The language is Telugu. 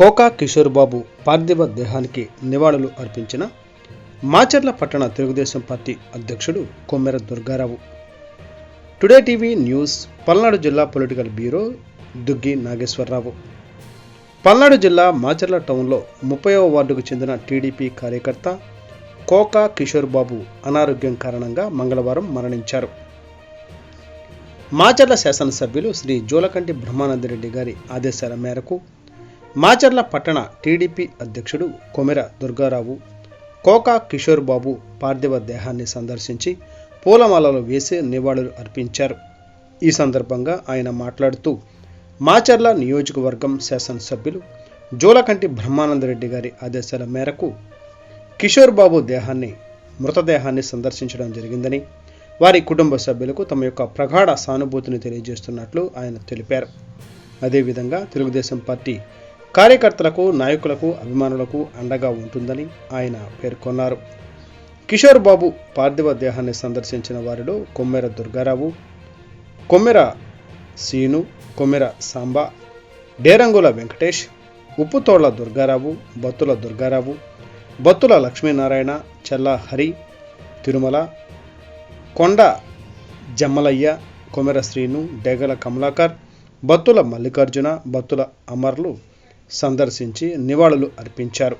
కోకా కిషోర్ బాబు పార్థివ దేహానికి నివాళులు అర్పించిన మాచర్ల పట్టణ తెలుగుదేశం పార్టీ అధ్యక్షుడు Kommera Durgarao. Today TV news Palnadu జిల్లా పొలిటికల్ బ్యూరో దుగ్గి నాగేశ్వరరావు. పల్నాడు జిల్లా మాచర్ల టౌన్లో ముప్పైవ వార్డుకు చెందిన టీడీపీ కార్యకర్త కోకా కిషోర్ బాబు అనారోగ్యం కారణంగా మంగళవారం మరణించారు. మాచర్ల శాసనసభ్యులు శ్రీ జోలకంటి బ్రహ్మానందరెడ్డి గారి ఆదేశాల మేరకు మాచర్ల పట్టణ టీడీపీ అధ్యక్షుడు కొమెర దుర్గారావు కోకా కిషోర్ బాబు పార్థివ దేహాన్ని సందర్శించి పూలమాలలు వేసి నివాళులు అర్పించారు. ఈ సందర్భంగా ఆయన మాట్లాడుతూ మాచర్ల నియోజకవర్గం శాసనసభ్యులు జోలకంటి బ్రహ్మానందరెడ్డి గారి ఆదేశాల మేరకు కిషోర్ బాబు దేహాన్ని మృతదేహాన్ని సందర్శించడం జరిగిందని వారి కుటుంబ సభ్యులకు తమ యొక్క ప్రగాఢ సానుభూతిని తెలియజేస్తున్నట్లు ఆయన తెలిపారు. అదేవిధంగా తెలుగుదేశం పార్టీ కార్యకర్తలకు నాయకులకు అభిమానులకు అండగా ఉంటుందని ఆయన పేర్కొన్నారు. కిషోర్ బాబు పార్థివ దేహాన్ని సందర్శించిన వారిలో కొమ్మెర దుర్గారావు కొమ్మెర సీను కొమ్మెర సాంబ డేరంగుల వెంకటేష్ ఉప్పుతోళ్ళ దుర్గారావు బత్తుల దుర్గారావు బత్తుల లక్ష్మీనారాయణ చెల్ల హరి తిరుమల కొండ జమ్మలయ్య కొమెర శ్రీను డేగల కమలాకర్ బత్తుల మల్లికార్జున బత్తుల అమర్లు సందర్శించి నివాళులు అర్పించారు.